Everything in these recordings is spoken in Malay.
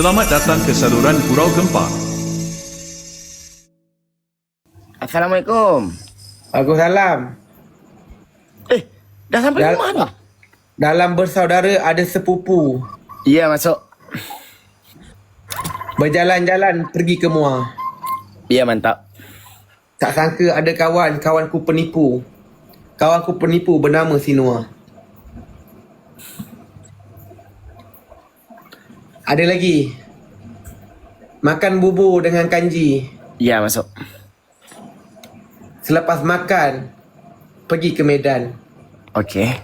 Selamat datang ke saluran Gurau Gempa. Assalamualaikum. Waalaikumsalam. Eh, dah sampai Dah- rumah ni? Dalam bersaudara ada sepupu. Ya, masuk. Berjalan-jalan pergi ke Muar. Ya, mantap. Tak sangka ada kawan, kawanku penipu. Kawanku penipu bernama Sinua. Ada lagi. Makan bubur dengan kanji. Ya, masuk. Selepas makan, pergi ke Medan. Okey.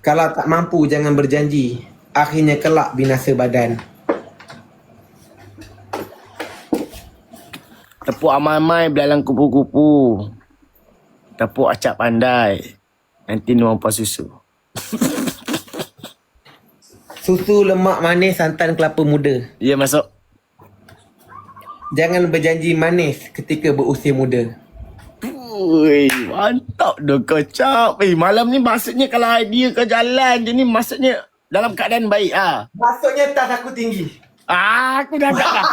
Kalau tak mampu, jangan berjanji. Akhirnya kelak binasa badan. Tepuk amai-amai belalang kupu-kupu. Tepuk acak pandai. Nanti numpah susu. Susu lemak manis santan kelapa muda. Ya, masuk. Jangan berjanji manis ketika berusia muda. Ui, mantap dah kau cap. Eh, malam ni maksudnya kalau idea kau jalan je ni maksudnya dalam keadaan baik ah. Maksudnya tas aku tinggi. Ah, aku dah agak dah.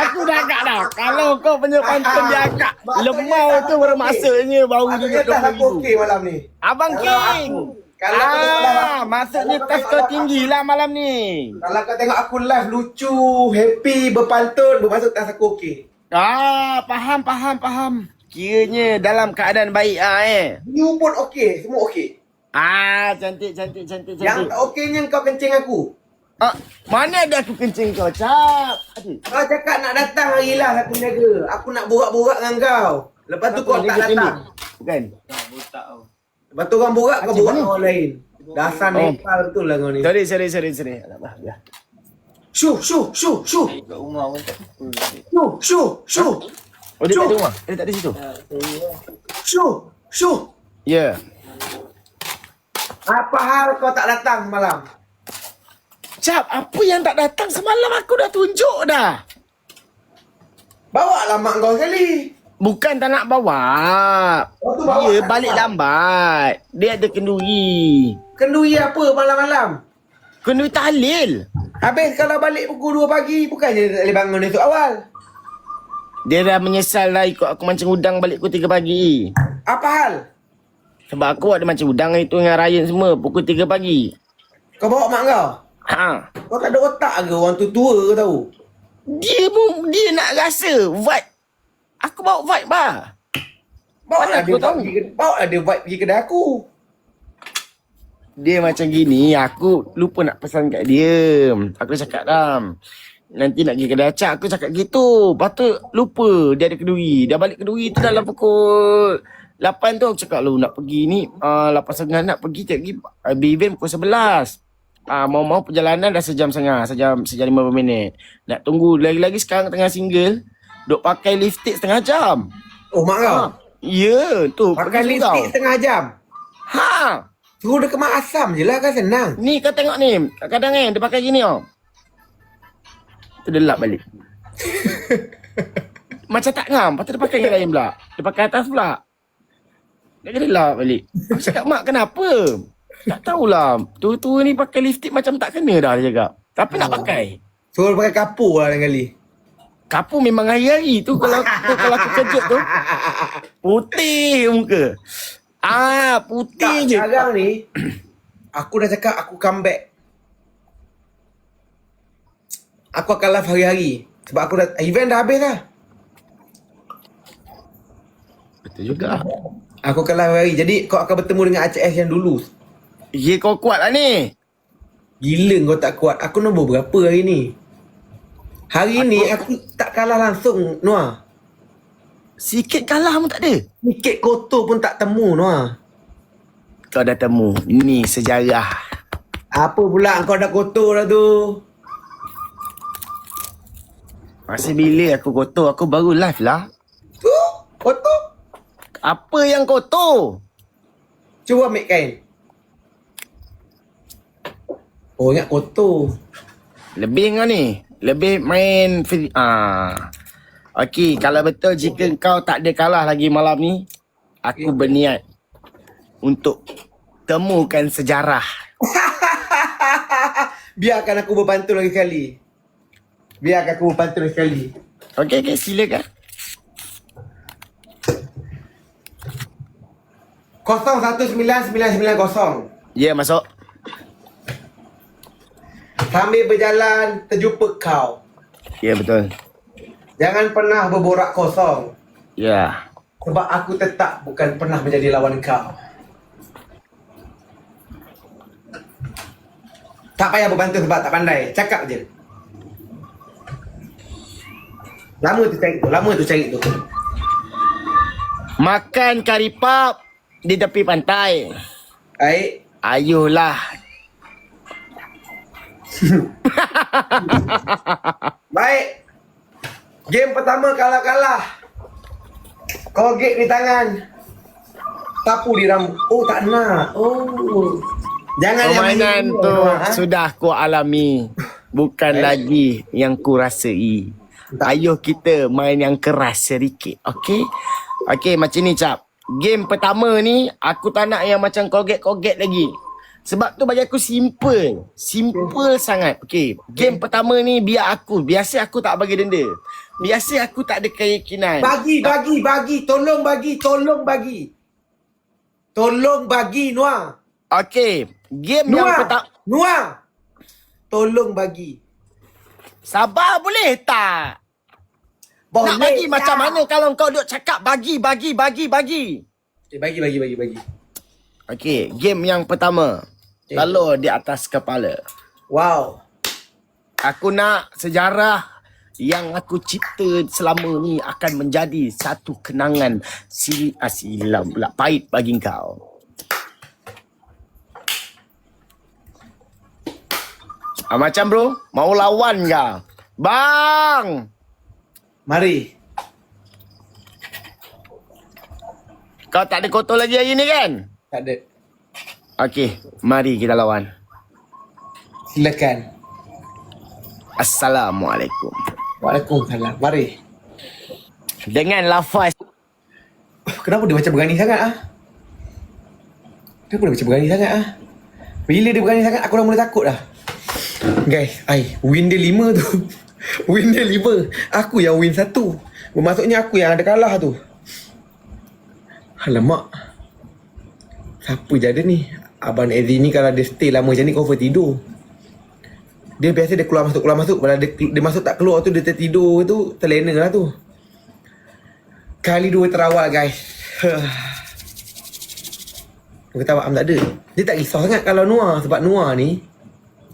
Aku dah agak dah. Kalau kau punya pantun dia agak lemau tu bermaksudnya baru Maksudnya duduk tas aku 20,000. okey malam ni. Abang Kalau King. aku- kalau aku tengok live ah, maksudnya tas kau kau tengok tinggi lah malam ni. Kalau kau tengok aku live lucu, happy, berpantun, bermaksud tas aku okey. Ah, faham, faham, faham. Kiranya dalam keadaan baik ah eh. You pun okey, semua okey. Ah, cantik, cantik, cantik, Yang cantik. tak okeynya kau kencing aku. Ah, mana ada aku kencing kau, Cap? Aduh. Kau cakap nak datang hari lah aku jaga. Aku nak borak-borak dengan kau. Lepas tu kau tak datang. Bukan. Lepas tu orang borak, kau borak orang lain. Dasar Oh. Nepal betul lah kau ni. Sorry, sorry, sorry, sorry. Alah, ya. Shu, shu, shu, shu. Shu, shu, shu. Oh, dia tak ada rumah? Dia tak ada situ? Shu, shu. Ya. Apa hal kau tak datang malam? Cap, apa yang tak datang semalam aku dah tunjuk dah. Bawa lah mak kau sekali. Bukan tak nak bawa. Oh, bawa Dia tak balik nak. lambat. Dia ada kenduri. Kenduri apa malam-malam? Kenduri tahlil. Habis kalau balik pukul 2 pagi, bukannya dia tak boleh bangun esok awal? Dia dah menyesal lah ikut aku mancing udang balik pukul 3 pagi. Apa hal? Sebab aku ada mancing udang itu dengan Ryan semua pukul 3 pagi. Kau bawa mak kau? Ha. Kau tak ada otak ke orang tu tua kau tahu? Dia pun, dia nak rasa vibe. Aku bawa vibe bah. Bawa Mana lah aku dia tahu? Pergi, bawa lah dia vibe pergi kedai aku. Dia macam gini, aku lupa nak pesan kat dia. Aku cakap dah. Nanti nak pergi kedai acak, aku cakap gitu. Lepas tu lupa dia ada keduri. Dah balik keduri tu dalam pukul 8 tu aku cakap lu nak pergi ni. Uh, 8.30 nak pergi, tak pergi. Uh, event pukul 11. Ah uh, mau-mau perjalanan dah sejam setengah, sejam sejam 50 minit. Nak tunggu lagi-lagi sekarang tengah single, duk pakai lipstick setengah jam. Oh mak kau? Ha. Ya, tu Pakai lipstick setengah jam. Ha. Suruh dia kemas asam je lah kan senang. Ni kau tengok ni. Kadang-kadang kan dia pakai gini tau. Tu dia lap balik. Macam tak ngam. Lepas tu dia pakai yang lain pula. Dia pakai atas pula. Dia kena lap balik. Aku cakap, mak kenapa? Tak tahulah. Tua-tua ni pakai lipstick macam tak kena dah dia cakap. Tapi nak pakai. Suruh pakai kapur lah lain kali. Kapu memang hari-hari tu kalau tu, kalau aku kejut tu. Putih muka. Ah, putih Tak, je. sekarang ni, aku dah cakap aku comeback. Aku akan live hari-hari. Sebab aku dah, event dah habis lah. Betul juga. Aku akan live hari. Jadi kau akan bertemu dengan ACS yang dulu. Ya kau kuat lah ni. Gila kau tak kuat. Aku nombor berapa hari ni? Hari ni aku tak kalah langsung, Noah. Sikit kalah pun tak ada. Sikit kotor pun tak temu, Noah. Kau dah temu. Ini sejarah. Apa pula kau dah kotor dah tu? Masa bila aku kotor, aku baru live lah. Tu, kotor. Apa yang kotor? Cuba ambil kain. Oh, ingat kotor. Lebih kau ni. Lebih main... fi- Ah. Okey, kalau betul jika kau tak ada kalah lagi malam ni, aku berniat untuk temukan sejarah. Biarkan aku berbantu lagi sekali. Biar aku pantun sekali. Okey, okey, silakan. Kosong satu sembilan sembilan sembilan kosong. Ya, masuk. Sambil berjalan terjumpa kau. Ya, betul. Jangan pernah berborak kosong. Ya. Sebab aku tetap bukan pernah menjadi lawan kau. Tak payah berbantu sebab tak pandai. Cakap je. Lama tu cari tu. Lama tu cari tu. Makan kari pap di tepi pantai. Baik. Ayuhlah. Baik. Game pertama kalah-kalah. Kogek di tangan. Tapu di rambut. Oh, tak nak. Oh. Jangan yang Permainan main tu ha? sudah ku alami. Bukan Eh. lagi yang ku rasai. Ayuh kita main yang keras sedikit. Okey? Okey, macam ni cap. Game pertama ni, aku tak nak yang macam koget-koget lagi. Sebab tu bagi aku simple. Simple sangat. Okey, game pertama ni biar aku. Biasa aku tak bagi denda. Biasa aku tak ada keyakinan. Bagi, bagi, bagi. Tolong bagi, tolong bagi. Tolong bagi, Noah. Okey, game yang Noah. pertama. Noah. Tolong bagi. Sabar boleh tak? Boleh Nak bagi tak? macam mana kalau kau duk cakap bagi, bagi, bagi, bagi. Okay, bagi, bagi, bagi, bagi. Okey, game yang pertama. Okey. Lalu di atas kepala. Wow. Aku nak sejarah yang aku cipta selama ni akan menjadi satu kenangan si ah, silam pula pahit bagi kau. Ah, macam bro, mau lawan ke? Bang! Mari. Kau tak ada kotor lagi hari ni kan? Tak ada. Okey, mari kita lawan. Silakan. Assalamualaikum. Waalaikumsalam. Mari. Dengan lafaz Kenapa dia macam berani sangat ah? Kenapa dia macam berani sangat ah? Bila dia berani sangat aku dah mula takut dah. Guys, ai, win dia lima tu. win dia lima. Aku yang win satu. Bermaksudnya aku yang ada kalah tu. Alamak. Siapa jadi ni? Abang Ezi ni kalau dia stay lama macam ni kau tidur. Dia biasa dia keluar masuk keluar masuk. Kalau dia, dia masuk tak keluar tu dia tertidur tu terlena lah tu. Kali dua terawal guys. Aku kata abang tak ada. Dia tak risau sangat kalau Noah sebab Noah ni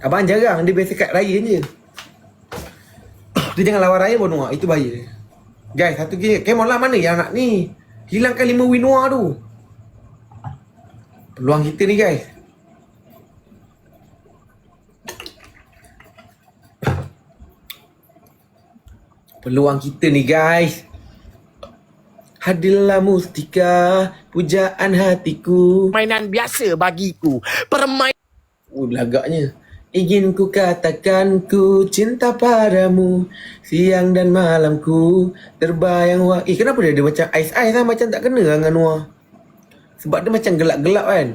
abang jarang dia biasa kat raya je. Dia jangan lawan raya pun Noah, itu bahaya. Guys, satu game. Kemon lah mana yang nak ni? Hilangkan lima win Noah tu. Peluang kita ni guys. Peluang kita ni guys. Hadirlah mustika pujaan hatiku. permainan biasa bagiku. Permainan Oh, lagaknya. Ingin ku katakan ku cinta padamu Siang dan malamku terbayang wah Eh kenapa dia ada macam ais-ais lah Macam tak kena dengan Noah Sebab dia macam gelap-gelap kan.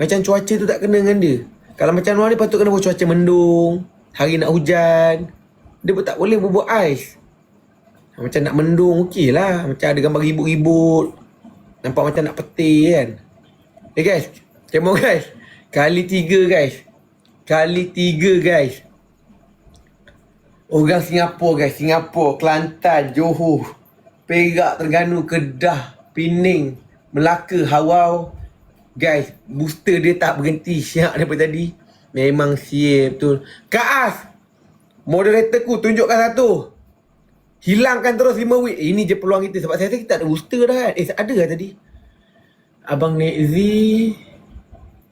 Macam cuaca tu tak kena dengan dia. Kalau macam Noah ni patut kena buat cuaca mendung Hari nak hujan. Dia pun tak boleh buat ais. Macam nak mendung okey lah. Macam ada gambar ribut-ribut. Nampak macam nak peti kan. Eh guys. Come on guys. Kali tiga guys. Kali tiga guys. Orang Singapura guys. Singapura, Kelantan, Johor. Perak, Terengganu, Kedah Pening, Melaka, Hawau. Guys, booster dia tak berhenti. Syak daripada tadi. Memang siap betul. Kak As Moderator ku tunjukkan satu. Hilangkan terus 5 week. Eh, Ini je peluang kita. Sebab saya rasa kita tak ada booster dah kan? Eh ada lah tadi. Abang Nekzi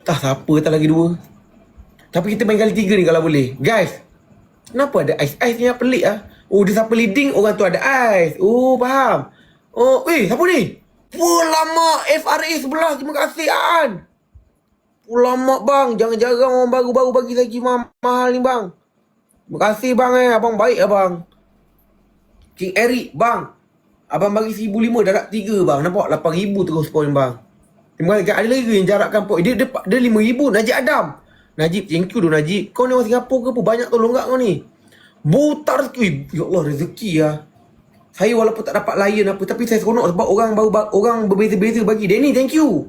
Tak siapa tak lagi dua. Tapi kita main kali tiga ni kalau boleh. Guys Kenapa ada ais-ais ni yang pelik ah? Oh dia siapa leading? Orang tu ada ais Oh faham. Oh eh siapa ni Wah lama FRA sebelah. Terima kasih An Lama bang. Jangan-jangan orang baru-baru bagi lagi ma- mahal ni bang. Terima kasih bang eh. Abang baik abang King Eric bang. Abang bagi RM1,500 dah nak 3 bang. Nampak? RM8,000 terus poin bang. Terima kasih. Ada lagi yang jarakkan poin. Dia dia, dia RM5,000 Najib Adam. Najib thank you tu Najib. Kau ni orang Singapura ke apa? Banyak tolong kat kau ni. Buta rezeki. Ui, Ya Allah rezeki lah. Saya walaupun tak dapat layan apa tapi saya seronok sebab orang baru orang berbeza-beza bagi. Danny, thank you.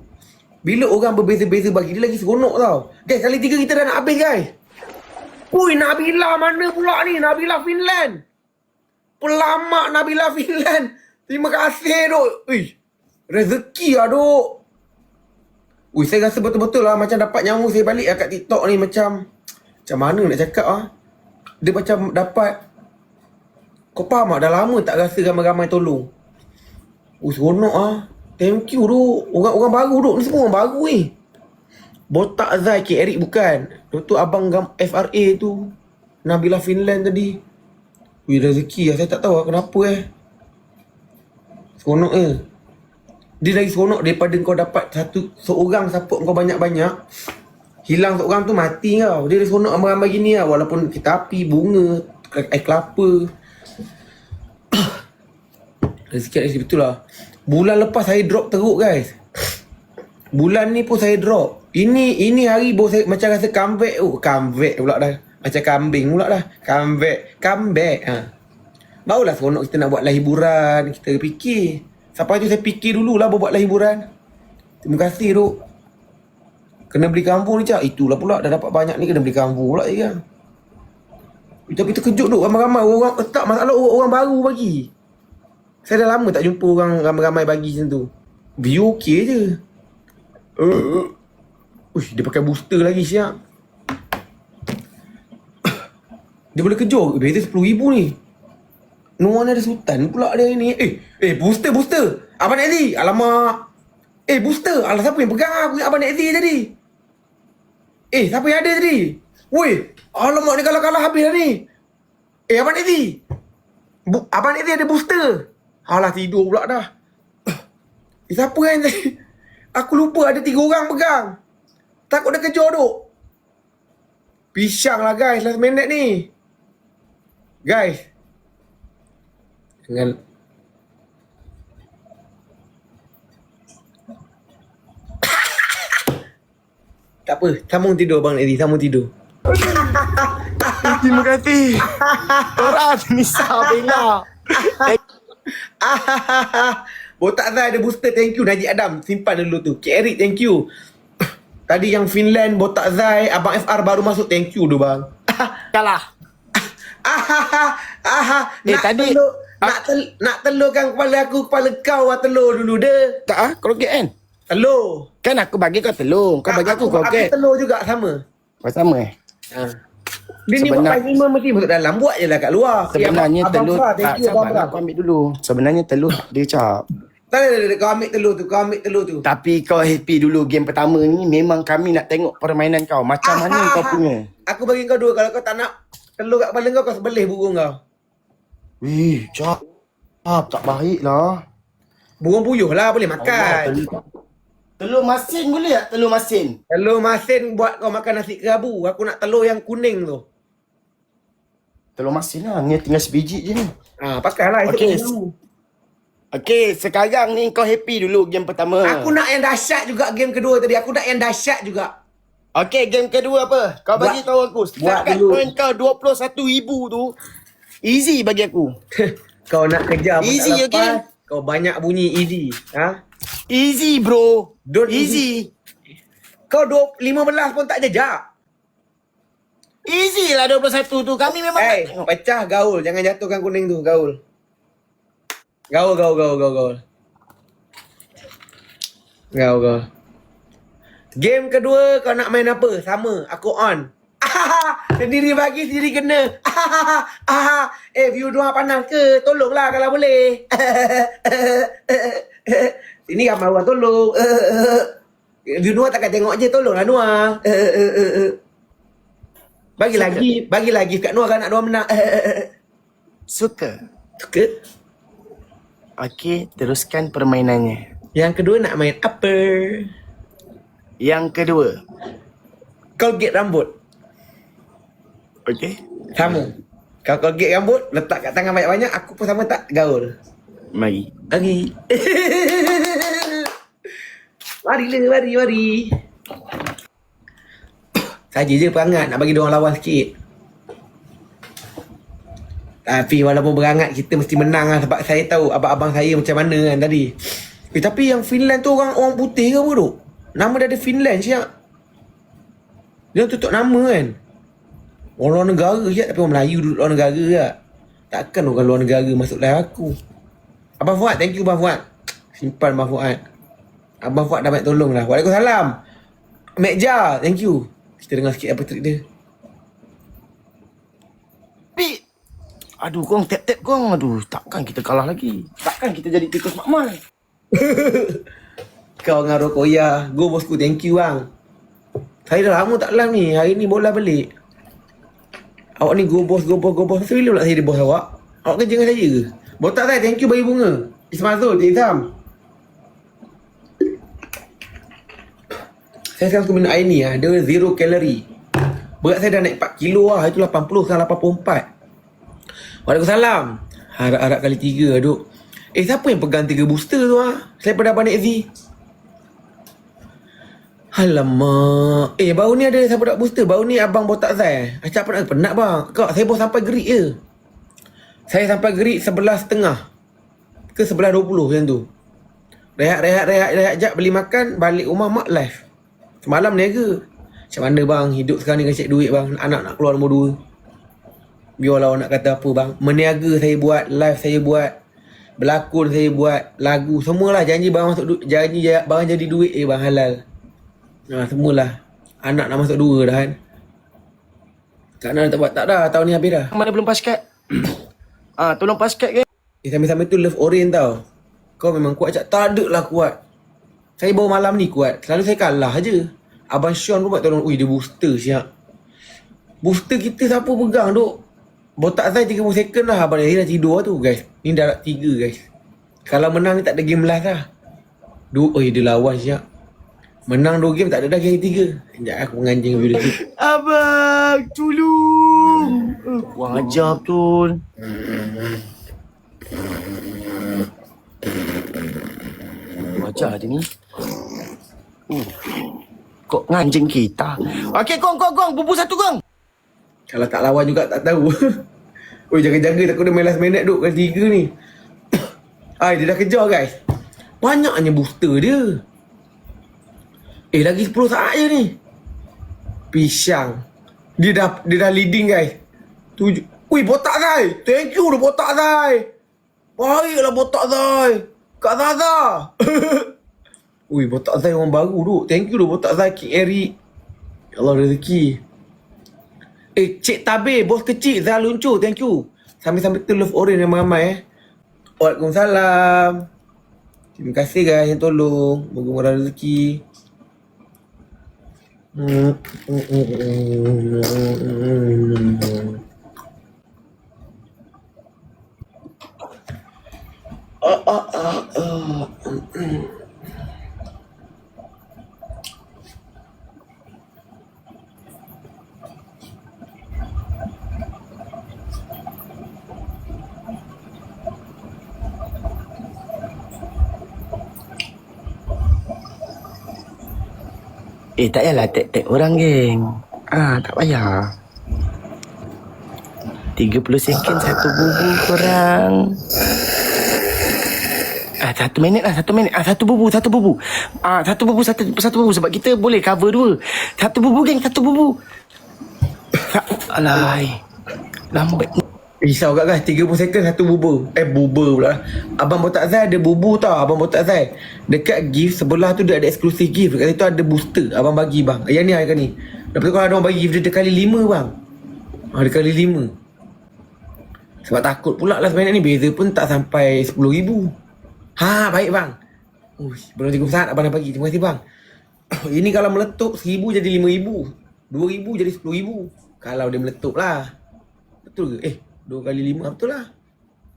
Bila orang berbeza-beza bagi dia lagi seronok tau. Guys, kali tiga kita dah nak habis guys. Ui, Nabila mana pula ni? Nabila Finland. Pelamak Nabila Finland. Terima kasih duk. Ui, rezeki lah duk. Ui, saya rasa betul-betul lah macam dapat nyawa saya balik lah kat TikTok ni macam macam mana nak cakap ah. Dia macam dapat kau faham tak? Dah lama tak rasa ramai-ramai tolong. Oh, seronok ah. Thank you tu. Orang-orang baru duk. Ni semua orang baru ni. Botak Zai K. Eric bukan. Tu tu abang gam FRA tu. Nabila Finland tadi. Wih rezeki lah. Saya tak tahu lah kenapa eh. Seronok eh. Dia lagi seronok daripada kau dapat satu seorang support kau banyak-banyak. Hilang seorang tu mati kau. Dia lagi seronok ramai-ramai gini lah. Walaupun kita api, bunga, air kelapa. Rezeki rezeki betul lah. Bulan lepas saya drop teruk guys. Bulan ni pun saya drop. Ini ini hari baru saya macam rasa comeback. Oh, comeback pula dah. Macam kambing pula dah. Comeback. Comeback. Ha. Barulah seronok kita nak buat lah hiburan. Kita fikir. Sampai tu saya fikir dululah baru buat lah hiburan. Terima kasih duk. Kena beli kampung ni cak. Itulah pula dah dapat banyak ni kena beli kampung pula je kan. Tapi terkejut duk ramai-ramai orang tak masalah orang, orang baru bagi. Saya dah lama tak jumpa orang ramai-ramai bagi macam tu. View okey je. Uh, Uish, dia pakai booster lagi siap. Dia boleh kejar. Beza RM10,000 ni. Nuan ada sultan pula dia ni. Eh, eh booster, booster. Abang Nekzi. Alamak. Eh, booster. Alah, siapa yang pegang aku Abang Nekzi tadi? Eh, siapa yang ada tadi? Woi, alamak ni kalah-kalah habis dah ni. Eh, Abang Nekzi. Bu Abang Nekzi ada booster. Alah, tidur pula dah. Eh, siapa yang tadi? Aku lupa ada tiga orang pegang. Takut dia kejar duk. Pisang lah guys, last minute ni. Guys. Dengan Tak apa, sambung tidur Bang Eddie, sambung tidur. Terima kasih. Orang Nisa Bella. Botak Zai ada booster, thank you Najib Adam. Simpan dulu tu. K. Eric, thank you. Tadi yang Finland, Botak Zai, Abang FR baru masuk, thank you tu bang. Kalah. eh, Eh, nak tadi- telur, nak, tel, nak telurkan kepala aku, kepala kau lah telur dulu dah. Tak ah, kau okey kan? Telur. Kan aku bagi kau telur. Kau bagi aku kau okey. Aku telur juga sama. Kau sama eh? Ha. Dia ni buat lima mesti masuk dalam. Buat je lah kat luar. Sebenarnya Abang telur Fah, tak you sabar Abang kau ambil dulu. Sebenarnya telur dia cap. Tak ada, tak ada, kau ambil telur tu. Kau ambil telur tu. Tapi kau happy dulu game pertama ni memang kami nak tengok permainan kau. Macam mana kau punya. Aku bagi kau dua. Kalau kau tak nak telur kat kepala kau, kau sebelih burung kau. Wih, cap. Cap tak baik lah. Burung puyuh lah, boleh Allah, makan. telur, telur masin boleh tak telur masin? Telur masin buat kau makan nasi kerabu. Aku nak telur yang kuning tu. Telur masin lah. Ni tinggal sebiji je ni. Ha, pakai lah. dulu. Okey, sekarang ni kau happy dulu game pertama. Aku nak yang dahsyat juga game kedua tadi. Aku nak yang dahsyat juga. Okey, game kedua apa? Kau Buat- bagi tahu aku. buat Setakat dulu. poin kau 21,000 tu. Easy bagi aku. kau nak kejar pun Easy, tak lepas. okey? Kau banyak bunyi easy. Ha? Easy bro. Don't easy. Kau 20, 15 pun tak jejak. Easy lah 21 tu. Kami memang Eh, tak tengok. pecah gaul. Jangan jatuhkan kuning tu, gaul. Gaul, gaul, gaul, gaul, gaul. Gaul, gaul. Game kedua kau nak main apa? Sama, aku on. sendiri bagi, sendiri kena. eh, view dua panas ke? Tolonglah kalau boleh. Sini ramai orang tolong. view dua takkan tengok je, tolonglah Noah. Bagi lagi, bagi lagi kat Noah kan nak Noah menang. Suka. Suka? Okey, teruskan permainannya. Yang kedua nak main apa? Yang kedua. Colgate rambut. Okey. Sama. Kau colgate rambut, letak kat tangan banyak-banyak, aku pun sama tak gaul. Mari. Mari. mari lah, mari, mari. Saja je perangat nak bagi dia orang lawan sikit. Tapi walaupun berangat kita mesti menang lah sebab saya tahu abang-abang saya macam mana kan tadi. Eh tapi yang Finland tu orang orang putih ke apa tu? Nama dia ada Finland siap. Dia tutup nama kan. Orang luar negara siap tapi orang Melayu duduk luar negara tak. Takkan orang luar negara masuk live aku. Abang Fuad, thank you Abang Fuad. Simpan Abang Fuad. Abang Fuad dah banyak tolong lah. Waalaikumsalam. Mekja, thank you. Kita dengar sikit apa trik dia. Tapi Aduh kong tap-tap kong. Aduh takkan kita kalah lagi. Takkan kita jadi tikus makmal. Kau dengan Rokoya Go bosku thank you bang. Saya dah lama tak live ni. Hari ni bola balik. Awak ni go boss go boss go boss Masa bila pula saya jadi bos awak? Awak kerja dengan saya ke? Botak saya thank you bagi bunga. Ismazul Cik Izam Saya sekarang suka minum air ni lah Dia zero calorie. Berat saya dah naik 4 kilo lah Itu 80 sekarang 84 Waalaikumsalam. Harap-harap kali 3 duk. Eh siapa yang pegang 3 booster tu ah? Saya pada Abang Nek Z. Alamak. Eh baru ni ada siapa nak booster? Baru ni abang botak Zai Acap penat penat bang. Kau saya baru sampai gerik je. Saya sampai gerik sebelah setengah Ke sebelah 20 macam tu. Rehat rehat rehat rehat jap. Beli makan Balik rumah mak live Semalam niaga Macam mana bang? Hidup sekarang ni kena cek duit bang. Anak nak keluar nombor 2 Biarlah orang nak kata apa bang? Meniaga saya buat Live saya buat Berlakon saya buat Lagu Semualah. Janji bang masuk duit Janji bang jadi duit eh bang halal. Ha, semualah. Anak nak masuk dua dah kan? Kak Nan tak buat. Tak dah tahun ni habis dah. Mana belum pas kad Ah, Tolong pas kad ke Eh sambil-sambil tu love orange tau. Kau memang kuat cak. Tak ada lah kuat. Saya baru malam ni kuat. Selalu saya kalah je Abang Sean pun buat tolong Ui dia booster siap. Booster kita siapa pegang duk? Botak saya 30 second lah Abang Zahir dah tidur lah tu guys. Ni dah 3 guys. Kalau menang ni tak ada game last lah. Dua, oh dia lawan siap. Menang 2 game tak ada dah game 3 Sekejap aku menganjing video tu. Abang Tolong Kurang ajar betul Kurang ajar dia ni. Uh. Kok nganjing kita? Okey kong kong kong Bubu satu kong Kalau tak lawan juga tak tahu. Oi jaga-jaga takut dia main last minute duk. Kali 3 ni. Ai dia dah kejar guys. Banyaknya booster dia. Eh lagi 10 saat je ni. Pisang. Dia dah dia dah leading guys. Tujuh Ui botak Zai Thank you dah botak Zai Baiklah botak Zai Kak Zaza Ui botak Zai orang baru tu Thank you dah botak Zai King Eric. Ya Allah rezeki. Eh Cik Tabir Bos kecil Zai luncur Thank you. Sambil-sambil tu love orange ramai-ramai eh. Waalaikumsalam. Terima kasih guys yang tolong. Moga murah rezeki. Hmm. Eh tak payahlah tag-tag orang geng. Ah tak payah. 30 second satu bubu korang Ah satu minit lah satu minit. Ah satu bubu satu bubu. Ah satu bubu satu satu bubu. Sebab kita boleh cover dua. Satu bubu geng satu bubu. Alai lambat Risau kat guys. 30 second satu bubur Eh bubur pula. Abang Botak Zai ada bubur tau Abang Botak Zai. Dekat gift sebelah tu dia ada eksklusif gift. Dekat situ ada booster. Abang bagi bang. Yang ni harga ni. Lepas tu kalau ada orang bagi gift dia, kali lima bang. Ha, Dia kali lima. Sebab takut pula lah sebenarnya ni. Beza pun tak sampai 10 ribu. Ha baik bang. Uish, belum tiga saat abang dah bagi. Terima kasih bang. Ini kalau meletup Seribu jadi lima ribu. Dua ribu jadi sepuluh ribu. Kalau dia meletup lah. Betul ke? Eh Dua kali lima betul lah.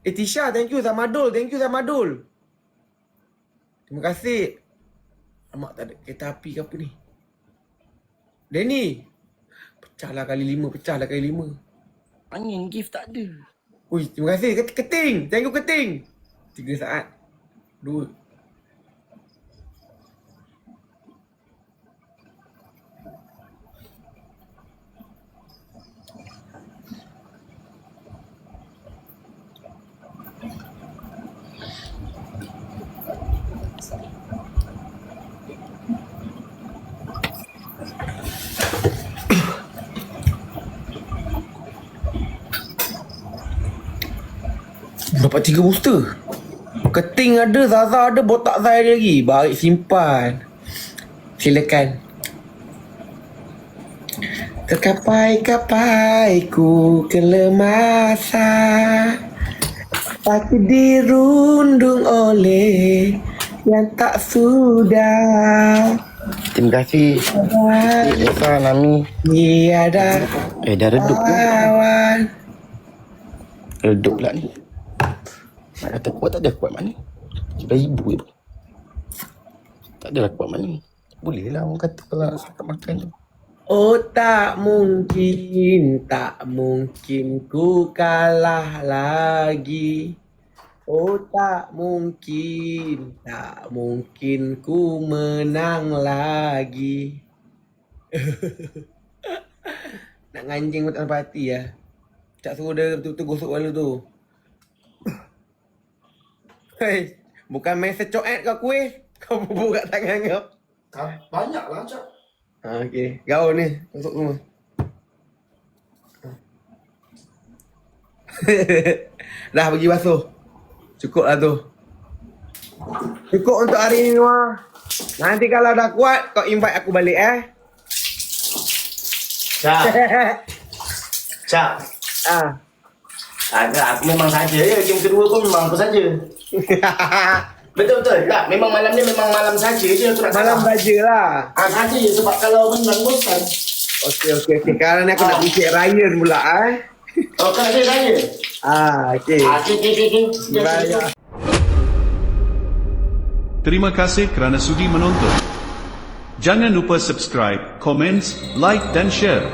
Eh Tisha thank you Zamadul Thank you Zamadul Terima kasih. Amak tak ada kereta api ke apa ni? Danny Pecahlah kali lima Pecahlah kali lima. Angin gift tak ada. Ui terima kasih. Ket- Keting Thank you Keting. Tiga saat. Dua dapat tiga booster. Keting ada, Zaza ada, botak Zai ada lagi. Baik simpan. Silakan. Terkapai-kapai ku kelemasan Tapi dirundung oleh yang tak sudah Terima kasih. Esa Nami. Tiada Eh dah redup ke? Redup pula ni. Nak kata kuat tak ada kuat mana. Sudah ibu je. Tak adalah kuat mana. Boleh lah orang kata kalau setakat makan tu. Oh tak mungkin, tak mungkin ku kalah lagi Oh tak mungkin, tak mungkin ku menang lagi Nak nganjing pun tak sampai hati lah Cak suruh dia betul-betul gosok kepala tu Hei, bukan main secoet kau kuih Kau bubuk kat tangan kau Banyak lah Cak. Ha, okey. Gaun ni. Masuk semua. Dah pergi basuh. Cukup lah tu. Cukup untuk hari ni Noah. Nanti kalau dah kuat, kau invite aku balik eh. Cak. Cak. ah. Agak aku memang saja ya. Game kedua pun memang aku saja. Betul betul. Tak, memang malam ni memang malam saja je aku nak Malam saja lah. Ah saja je sebab kalau menang bosan. Okey, okey, okey. Sekarang ni aku nak Ah. bisik Ryan pula eh. Oh kau ada saya. Ah, okey. Ah, okey okey okey. Terima kasih kerana sudi menonton. Jangan lupa subscribe, komen, like dan share.